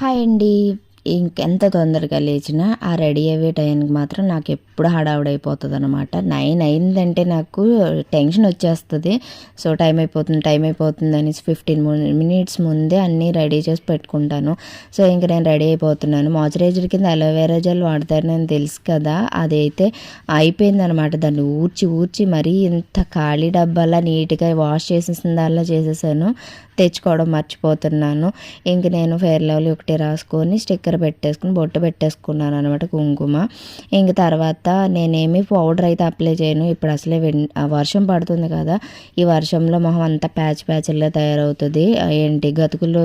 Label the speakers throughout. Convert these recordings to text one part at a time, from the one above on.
Speaker 1: Hi అండి. ఇంకెంత తొందరగా లేచినా ఆ రెడీ అయ్యే టైంకి మాత్రం నాకు ఎప్పుడు హడావుడైపోతుంది అనమాట నైన్ అయిందంటే నాకు టెన్షన్ వచ్చేస్తుంది. సో టైం అయిపోతుంది టైం అయిపోతుంది అనేసి ఫిఫ్టీన్ మినిట్స్ ముందే అన్నీ రెడీ చేసి పెట్టుకుంటాను. సో ఇంక నేను రెడీ అయిపోతున్నాను. మాయిశ్చరైజర్ కింద అలోవేరా జెల్ వాడతారని తెలుసు కదా అదైతే అయిపోయింది అనమాట దాన్ని ఊడ్చి ఊడ్చి మరీ ఇంత ఖాళీ డబ్బాలా నీట్గా వాష్ చేసేసిన దానిలా చేసేసాను. తెచ్చుకోవడం మర్చిపోతున్నాను. ఇంక నేను ఫెయిర్ లవ్లీ ఒకటి రాసుకొని స్టిక్కర్ పెట్టేసుకుని బొట్టు పెట్టేసుకున్నాను అనమాట కుంకుమ. ఇంక తర్వాత నేనేమి పౌడర్ అయితే అప్లై చేయను. ఇప్పుడు అసలే ఆ వర్షం పడుతుంది కదా ఈ వర్షంలో మొహం అంతా ప్యాచ్ ప్యాచ్లా తయారవుతుంది. ఏంటి గతుకులు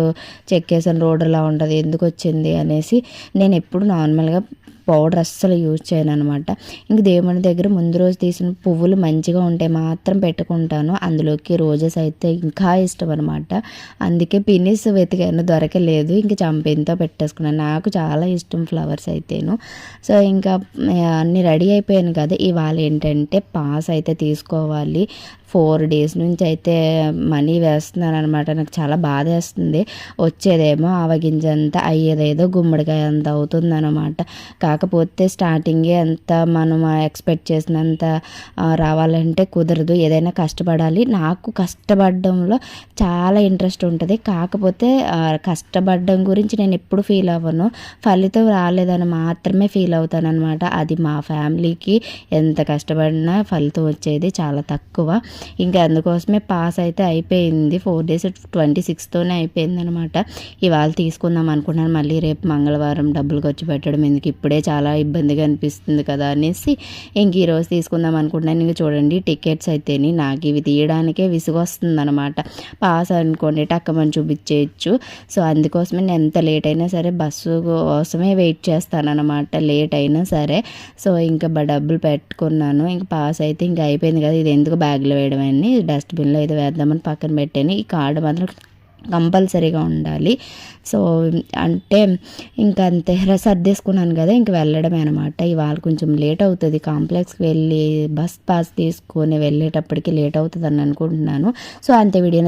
Speaker 1: చెక్కేసిన రోడ్డులా ఉంటుంది ఎందుకు వచ్చింది అనేసి నేను ఎప్పుడు నార్మల్గా పౌడర్ అస్సలు యూజ్ చేయను అనమాట ఇంక దేవుని దగ్గర ముందు రోజు తీసిన పువ్వులు మంచిగా ఉంటే మాత్రం పెట్టుకుంటాను. అందులోకి రోజెస్ అయితే ఇంకా ఇష్టం అనమాట అందుకే పినిస్ వెతికాను దొరకలేదు. ఇంక చంపేంతో పెట్టేసుకున్నాను. నాకు చాలా ఇష్టం ఫ్లవర్స్ అయితేను. సో ఇంకా అన్ని రెడీ అయిపోయాను కదా. ఇవాళ ఏంటంటే పాస్ అయితే తీసుకోవాలి. ఫోర్ డేస్ నుంచి అయితే మనీ వేస్తున్నాను అనమాట నాకు చాలా బాధ వేస్తుంది. వచ్చేదేమో ఆవగింజ అంతా అయ్యేదేదో గుమ్మడికాయ అంత అవుతుంది అనమాట కాకపోతే స్టార్టింగే అంత మనం ఎక్స్పెక్ట్ చేసినంత రావాలంటే కుదరదు. ఏదైనా కష్టపడాలి. నాకు కష్టపడడంలో చాలా ఇంట్రెస్ట్ ఉంటుంది. కాకపోతే కష్టపడడం గురించి నేను ఎప్పుడు ఫీల్ అవ్వను. ఫలితం రాలేదని మాత్రమే ఫీల్ అవుతాను అనమాట అది మా ఫ్యామిలీకి ఎంత కష్టపడినా ఫలితం వచ్చేది చాలా తక్కువ. ఇంకా అందుకోసమే పాస్ అయితే అయిపోయింది. ఫోర్ డేస్ ట్వంటీ సిక్స్తోనే అయిపోయింది అనమాట ఇవాళ తీసుకుందాం అనుకున్నాను మళ్ళీ రేపు మంగళవారం డబ్బులు ఖర్చు పెట్టడం ఎందుకు? ఇప్పుడే చాలా ఇబ్బందిగా అనిపిస్తుంది కదా అనేసి ఇంక ఈరోజు తీసుకుందాం అనుకుంటున్నాను. ఇంక చూడండి టికెట్స్ అయితేని నాకు ఇవి తీయడానికే విసుగొస్తుంది అనమాట పాస్ అనుకోండి టక్కమని చూపించేయచ్చు. సో అందుకోసమే నేను ఎంత లేట్ అయినా సరే బస్సు కోసమే వెయిట్ చేస్తాను అనమాట లేట్ అయినా సరే. సో ఇంకా డబ్బులు పెట్టుకున్నాను. ఇంక పాస్ అయితే ఇంకా అయిపోయింది కదా. ఇది ఎందుకు బ్యాగ్లో వేయడం అని డస్ట్బిన్లో అయితే వేద్దామని పక్కన పెట్టాను. ఈ కార్డు మాత్రం కంపల్సరీగా ఉండాలి. సో అంటే ఇంకా అంతే. సర్దేసుకున్నాను కదా. ఇంక వెళ్ళడమే అనమాట ఇవాళ కొంచెం లేట్ అవుతుంది. కాంప్లెక్స్కి వెళ్ళి బస్ పాస్ తీసుకొని వెళ్ళేటప్పటికి లేట్ అవుతుంది అని అనుకుంటున్నాను. సో అంతే. వీడియో